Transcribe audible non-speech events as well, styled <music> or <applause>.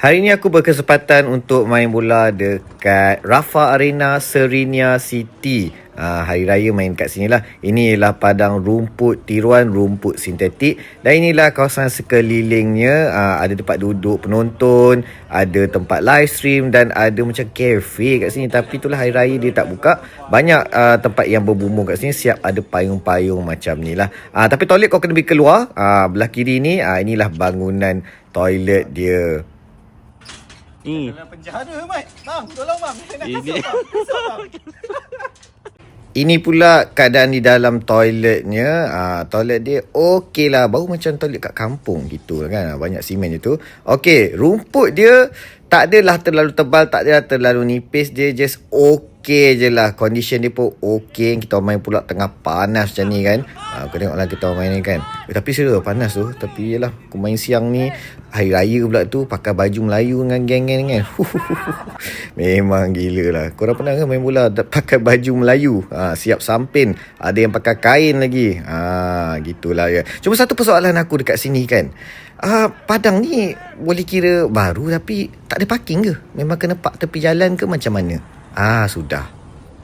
Hari ni aku berkesempatan untuk main bola dekat Rafa Arena Serinia City. Uh, hari raya main kat sini lah. Ini ialah padang rumput tiruan, rumput sintetik. Dan inilah kawasan sekelilingnya. Uh, ada tempat duduk penonton, ada tempat live stream dan ada macam cafe kat sini. Tapi itulah hari raya dia tak buka. Banyak uh, tempat yang berbumbu kat sini siap ada payung-payung macam ni lah. Uh, tapi toilet kau kena pergi keluar. Uh, belah kiri ni, uh, inilah bangunan toilet dia. Ni. Dalam penjara, Mat. Bang, tolong bang. Saya nak Ini. kasut, bang. Kasut, bang. <laughs> Ini pula keadaan di dalam toiletnya. Ah, toilet dia okey lah. Baru macam toilet kat kampung gitu kan. Ah, Banyak simen je tu. Okey, rumput dia tak adalah terlalu tebal, tak adalah terlalu nipis. Dia just okey je lah. Condition dia pun okey. Kita main pula tengah panas macam ni kan. Ah, kau tengok lah kita main ni kan. Eh, tapi serius panas tu. Tapi yelah, aku main siang ni. Hari raya pula tu pakai baju Melayu dengan geng-geng kan. <laughs> Memang gila lah. Korang pernah ke main bola pakai baju Melayu? Ha, siap sampin. Ada yang pakai kain lagi. Ha, gitulah ya. Cuma satu persoalan aku dekat sini kan. Ah, Padang ni boleh kira baru tapi tak ada parking ke? Memang kena park tepi jalan ke macam mana? Ah, sudah.